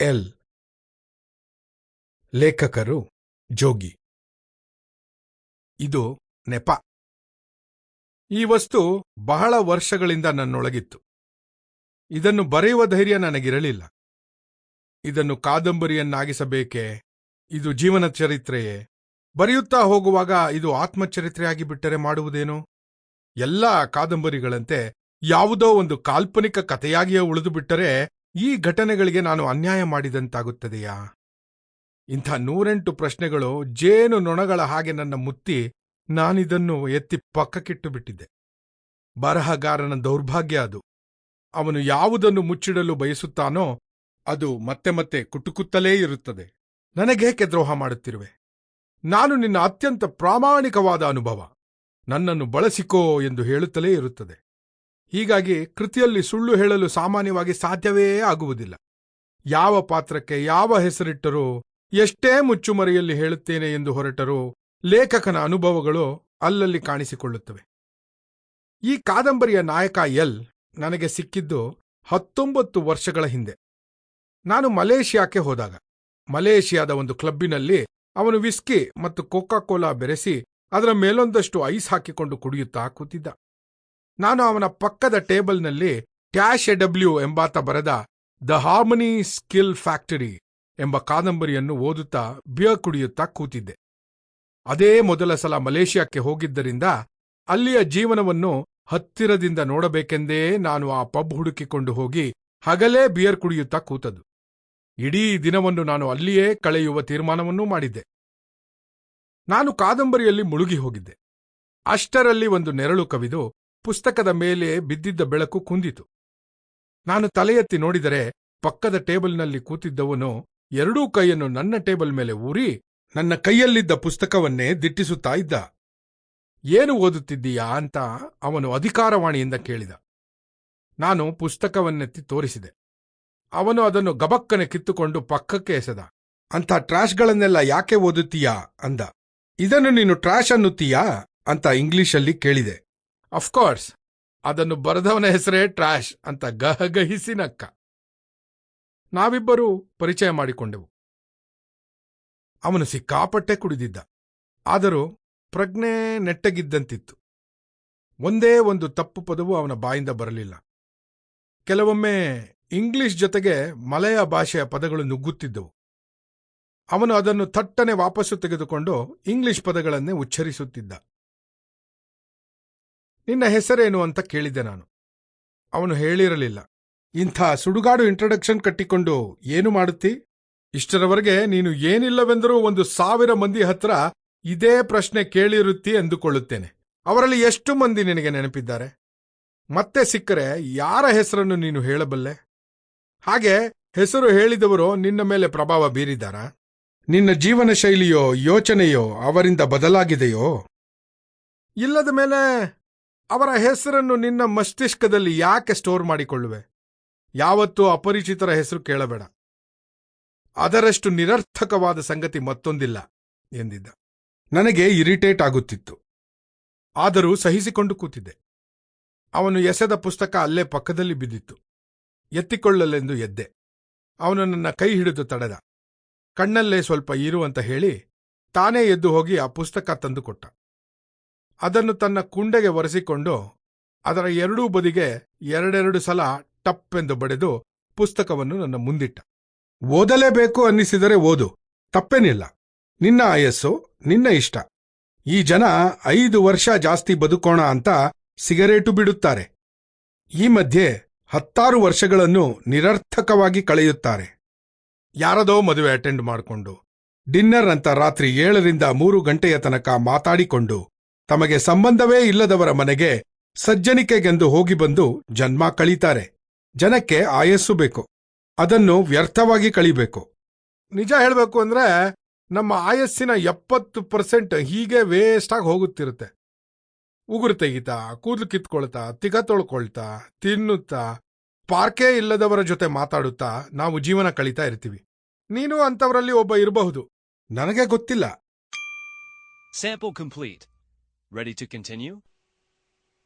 L. ಲೇಖಕರು ಜೋಗಿ. ಇದು ನೆಪ. ಈ ವಸ್ತು ಬಹಳ ವರ್ಷಗಳಿಂದ ನನ್ನೊಳಗಿತ್ತು. ಇದನ್ನು ಬರೆಯುವ ಧೈರ್ಯ ನನಗಿರಲಿಲ್ಲ. ಇದನ್ನು ಕಾದಂಬರಿಯನ್ನಾಗಿಸಬೇಕೆ, ಇದು ಜೀವನ ಚರಿತ್ರೆಯೇ. ಬರೆಯುತ್ತಾ ಹೋಗುವಾಗ ಇದು ಆತ್ಮಚರಿತ್ರೆಯಾಗಿ ಬಿಟ್ಟರೆ ಮಾಡುವುದೇನು? ಎಲ್ಲ ಕಾದಂಬರಿಗಳಂತೆ ಯಾವುದೋ ಒಂದು ಕಾಲ್ಪನಿಕ ಕಥೆಯಾಗಿಯೇ ಉಳಿದು ಬಿಟ್ಟರೆ ಈ ಘಟನೆಗಳಿಗೆ ನಾನು ಅನ್ಯಾಯ ಮಾಡಿದಂತಾಗುತ್ತದೆಯಾ? ಇಂಥ ನೂರೆಂಟು ಪ್ರಶ್ನೆಗಳು ಜೇನು ನೊಣಗಳ ಹಾಗೆ ನನ್ನ ಮುತ್ತಿ ನಾನಿದನ್ನು ಎತ್ತಿ ಪಕ್ಕಕ್ಕಿಟ್ಟು ಬಿಟ್ಟಿದ್ದೆ ಬರಹಗಾರನ ದೌರ್ಭಾಗ್ಯ ಅದು. ಅವನು ಯಾವುದನ್ನು ಮುಚ್ಚಿಡಲು ಬಯಸುತ್ತಾನೋ ಅದು ಮತ್ತೆ ಮತ್ತೆ ಕುಟುಕುತ್ತಲೇ ಇರುತ್ತದೆ. ನನಗೇಕೆ ದ್ರೋಹ ಮಾಡುತ್ತಿರುವೆ? ನಾನು ನಿನ್ನ ಅತ್ಯಂತ ಪ್ರಾಮಾಣಿಕವಾದ ಅನುಭವ. ನನ್ನನ್ನು ಬಳಸಿಕೋ ಎಂದು ಹೇಳುತ್ತಲೇ ಇರುತ್ತದೆ. ಹೀಗಾಗಿ ಕೃತಿಯಲ್ಲಿ ಸುಳ್ಳು ಹೇಳಲು ಸಾಮಾನ್ಯವಾಗಿ ಸಾಧ್ಯವೇ ಆಗುವುದಿಲ್ಲ. ಯಾವ ಪಾತ್ರಕ್ಕೆ ಯಾವ ಹೆಸರಿಟ್ಟರೂ ಎಷ್ಟೇ ಮುಚ್ಚುಮರೆಯಲ್ಲಿ ಹೇಳುತ್ತೇನೆ ಎಂದು ಹೊರಟರೂ ಲೇಖಕನ ಅನುಭವಗಳು ಅಲ್ಲಲ್ಲಿ ಕಾಣಿಸಿಕೊಳ್ಳುತ್ತವೆ. ಈ ಕಾದಂಬರಿಯ ನಾಯಕ ಎಲ್ ನನಗೆ ಸಿಕ್ಕಿದ್ದು ಹತ್ತೊಂಬತ್ತು ವರ್ಷಗಳ ಹಿಂದೆ. ನಾನು ಮಲೇಷಿಯಾಕ್ಕೆ ಹೋದಾಗ. ಮಲೇಷಿಯಾದ ಒಂದು ಕ್ಲಬ್ಬಿನಲ್ಲಿ ಅವನು ವಿಸ್ಕಿ ಮತ್ತು ಕೋಕಾ ಕೋಲಾ ಬೆರೆಸಿ ಅದರ ಮೇಲೊಂದಷ್ಟು ಐಸ್ ಹಾಕಿಕೊಂಡು ಕುಡಿಯುತ್ತಾ ಕೂತಿದ್ದ. ನಾನು ಅವನ ಪಕ್ಕದ ಟೇಬಲ್ನಲ್ಲಿ ಟ್ಯಾಶ್ ಎಡಬ್ಲ್ಯೂ ಡಬ್ಲ್ಯೂ ಎಂಬಾತ ಬರೆದ ದ ಹಾರ್ಮನಿ ಸ್ಕಿಲ್ ಫ್ಯಾಕ್ಟರಿ ಎಂಬ ಕಾದಂಬರಿಯನ್ನು ಓದುತ್ತಾ ಬಿಯರ್ ಕುಡಿಯುತ್ತಾ ಕೂತಿದ್ದೆ. ಅದೇ ಮೊದಲ ಸಲ ಮಲೇಷಿಯಾಕ್ಕೆ ಹೋಗಿದ್ದರಿಂದ ಅಲ್ಲಿಯ ಜೀವನವನ್ನು ಹತ್ತಿರದಿಂದ ನೋಡಬೇಕೆಂದೇ ನಾನು ಆ ಪಬ್ ಹುಡುಕಿಕೊಂಡು ಹೋಗಿ ಹಗಲೇ ಬಿಯರ್ ಕುಡಿಯುತ್ತಾ ಕೂತದು ಇಡೀ ದಿನವನ್ನು ನಾನು ಅಲ್ಲಿಯೇ ಕಳೆಯುವ ತೀರ್ಮಾನವನ್ನೂ ಮಾಡಿದ್ದೆ. ನಾನು ಕಾದಂಬರಿಯಲ್ಲಿ ಮುಳುಗಿ ಹೋಗಿದ್ದೆ. ಅಷ್ಟರಲ್ಲಿ ಒಂದು ನೆರಳು ಕವಿದು ಪುಸ್ತಕದ ಮೇಲೆ ಬಿದ್ದಿದ್ದ ಬೆಳಕು ಕುಂದಿತು. ನಾನು ತಲೆಯೆತ್ತಿ ನೋಡಿದರೆ ಪಕ್ಕದ ಟೇಬಲ್ನಲ್ಲಿ ಕೂತಿದ್ದವನು ಎರಡೂ ಕೈಯನ್ನು ನನ್ನ ಟೇಬಲ್ ಮೇಲೆ ಊರಿ ನನ್ನ ಕೈಯಲ್ಲಿದ್ದ ಪುಸ್ತಕವನ್ನೇ ದಿಟ್ಟಿಸುತ್ತಾ ಇದ್ದ. ಏನು ಓದುತ್ತಿದ್ದೀಯಾ? ಅಂತ ಅವನು ಅಧಿಕಾರವಾಣಿಯಿಂದ ಕೇಳಿದ. ನಾನು ಪುಸ್ತಕವನ್ನೆತ್ತಿ ತೋರಿಸಿದೆ. ಅವನು ಅದನ್ನು ಗಬಕ್ಕನೆ ಕಿತ್ತುಕೊಂಡು ಪಕ್ಕಕ್ಕೆ ಎಸೆದ. ಅಂಥ ಟ್ರಾಶ್ಗಳನ್ನೆಲ್ಲ ಯಾಕೆ ಓದುತ್ತೀಯಾ? ಅಂದ. ಇದನ್ನು ನೀನು ಟ್ರಾಶ್ ಅನ್ನುತ್ತೀಯಾ? ಅಂತ ಇಂಗ್ಲಿಷಲ್ಲಿ ಕೇಳಿದೆ. ಅಫ್ಕೋರ್ಸ್ ಅದನ್ನು ಬರೆದವನ ಹೆಸರೇ ಟ್ರಾಶ್ ಅಂತ ಗಹಗಹಿಸಿ ನಕ್ಕ. ನಾವಿಬ್ಬರೂ ಪರಿಚಯ ಮಾಡಿಕೊಂಡೆವು. ಅವನು ಸಿಕ್ಕಾಪಟ್ಟೆ ಕುಡಿದಿದ್ದ. ಆದರೂ ಪ್ರಜ್ಞೆ ನೆಟ್ಟಗಿದ್ದಂತಿತ್ತು. ಒಂದೇ ಒಂದು ತಪ್ಪು ಪದವು ಅವನ ಬಾಯಿಂದ ಬರಲಿಲ್ಲ. ಕೆಲವೊಮ್ಮೆ ಇಂಗ್ಲಿಷ್ ಜೊತೆಗೆ ಮಲಯ ಭಾಷೆಯ ಪದಗಳು ನುಗ್ಗುತ್ತಿದ್ದವು. ಅವನು ಅದನ್ನು ಥಟ್ಟನೆ ವಾಪಸ್ಸು ತೆಗೆದುಕೊಂಡು ಇಂಗ್ಲಿಷ್ ಪದಗಳನ್ನೇ ಉಚ್ಚರಿಸುತ್ತಿದ್ದ. ನಿನ್ನ ಹೆಸರೇನು ಅಂತ ಕೇಳಿದ್ದೆ ನಾನು. ಅವನು ಹೇಳಿರಲಿಲ್ಲ. ಇಂಥ ಸುಡುಗಾಡು ಇಂಟ್ರಡಕ್ಷನ್ ಕಟ್ಟಿಕೊಂಡು ಏನು ಮಾಡುತ್ತಿ? ಇಷ್ಟರವರೆಗೆ ನೀನು ಏನಿಲ್ಲವೆಂದರೂ ಒಂದು ಸಾವಿರ ಮಂದಿ ಹತ್ರ ಇದೇ ಪ್ರಶ್ನೆ ಕೇಳಿರುತ್ತಿ ಎಂದುಕೊಳ್ಳುತ್ತೇನೆ ಅವರಲ್ಲಿ ಎಷ್ಟು ಮಂದಿ ನಿನಗೆ ನೆನಪಿದ್ದಾರೆ? ಮತ್ತೆ ಸಿಕ್ಕರೆ ಯಾರ ಹೆಸರನ್ನು ನೀನು ಹೇಳಬಲ್ಲೆ? ಹಾಗೆ ಹೆಸರು ಹೇಳಿದವರು ನಿನ್ನ ಮೇಲೆ ಪ್ರಭಾವ ಬೀರಿದಾರಾ ನಿನ್ನ ಜೀವನ ಶೈಲಿಯೋ ಯೋಚನೆಯೋ ಅವರಿಂದ ಬದಲಾಗಿದೆಯೋ? ಇಲ್ಲದ ಮೇಲೆ ಅವರ ಹೆಸರನ್ನು ನಿನ್ನ ಮಸ್ತಿಷ್ಕದಲ್ಲಿ ಯಾಕೆ ಸ್ಟೋರ್ ಮಾಡಿಕೊಳ್ಳುವೆ? ಯಾವತ್ತೂ ಅಪರಿಚಿತರ ಹೆಸರು ಕೇಳಬೇಡ. ಅದರಷ್ಟು ನಿರರ್ಥಕವಾದ ಸಂಗತಿ ಮತ್ತೊಂದಿಲ್ಲ ಎಂದಿದ್ದ. ನನಗೆ ಇರಿಟೇಟ್ ಆಗುತ್ತಿತ್ತು. ಆದರೂ ಸಹಿಸಿಕೊಂಡು ಕೂತಿದ್ದೆ. ಅವನು ಎಸೆದ ಪುಸ್ತಕ ಅಲ್ಲೇ ಪಕ್ಕದಲ್ಲಿ ಬಿದ್ದಿತ್ತು. ಎತ್ತಿಕೊಳ್ಳಲೆಂದು ಎದ್ದೆ. ಅವನು ನನ್ನ ಕೈ ಹಿಡಿದು ತಡೆದ. ಕಣ್ಣಲ್ಲೇ ಸ್ವಲ್ಪ ಇರು ಅಂತ ಹೇಳಿ ತಾನೇ ಎದ್ದು ಹೋಗಿ ಆ ಪುಸ್ತಕ ತಂದುಕೊಟ್ಟ. ಅದನ್ನು ತನ್ನ ಕುಂಡೆಗೆ ಒರೆಸಿಕೊಂಡು ಅದರ ಎರಡೂ ಬದಿಗೆ ಎರಡೆರಡು ಸಲ ಟಪ್ಪೆಂದು ಬಡೆದು ಪುಸ್ತಕವನ್ನು ನನ್ನ ಮುಂದಿಟ್ಟ. ಓದಲೇಬೇಕು ಅನ್ನಿಸಿದರೆ ಓದು, ತಪ್ಪೇನಿಲ್ಲ. ನಿನ್ನ ಆಯಸ್ಸು, ನಿನ್ನ ಇಷ್ಟ. ಈ ಜನ ಐದು ವರ್ಷ ಜಾಸ್ತಿ ಬದುಕೋಣ ಅಂತ ಸಿಗರೇಟು ಬಿಡುತ್ತಾರೆ. ಈ ಮಧ್ಯೆ ಹತ್ತಾರು ವರ್ಷಗಳನ್ನು ನಿರರ್ಥಕವಾಗಿ ಕಳೆಯುತ್ತಾರೆ. ಯಾರದೋ ಮದುವೆ ಅಟೆಂಡ್ ಮಾಡಿಕೊಂಡು, ಡಿನ್ನರ್ ಅಂತ ರಾತ್ರಿ ಏಳರಿಂದ ಮೂರು ಗಂಟೆಯ ತನಕ ಮಾತಾಡಿಕೊಂಡು ತಮಗೆ ಸಂಬಂಧವೇ ಇಲ್ಲದವರ ಮನೆಗೆ ಸಜ್ಜನಿಕೆಗೆಂದು ಹೋಗಿ ಬಂದು ಜನ್ಮ ಕಳೀತಾರೆ. ಜನಕ್ಕೆ ಆಯಸ್ಸು ಬೇಕು. ಅದನ್ನು ವ್ಯರ್ಥವಾಗಿ ಕಳಿಬೇಕು. ನಿಜ ಹೇಳಬೇಕು ಅಂದ್ರೆ ನಮ್ಮ ಆಯಸ್ಸಿನ ಎಪ್ಪತ್ತು ಪರ್ಸೆಂಟ್ ಹೀಗೆ ವೇಸ್ಟ್ ಆಗಿ ಹೋಗುತ್ತಿರುತ್ತೆ. ಉಗುರು ತೆಗಿತಾ, ಕೂದಲು ಕಿತ್ಕೊಳ್ತಾ, ತಿಗ ತೊಳ್ಕೊಳ್ತಾ, ತಿನ್ನುತ್ತಾ, ಪಾರ್ಕೇ ಇಲ್ಲದವರ ಜೊತೆ ಮಾತಾಡುತ್ತಾ ನಾವು ಜೀವನ ಕಳೀತಾ ಇರ್ತೀವಿ. ನೀನು ಅಂತವರಲ್ಲಿ ಒಬ್ಬ ಇರಬಹುದು. ನನಗೆ ಗೊತ್ತಿಲ್ಲ. Ready to continue?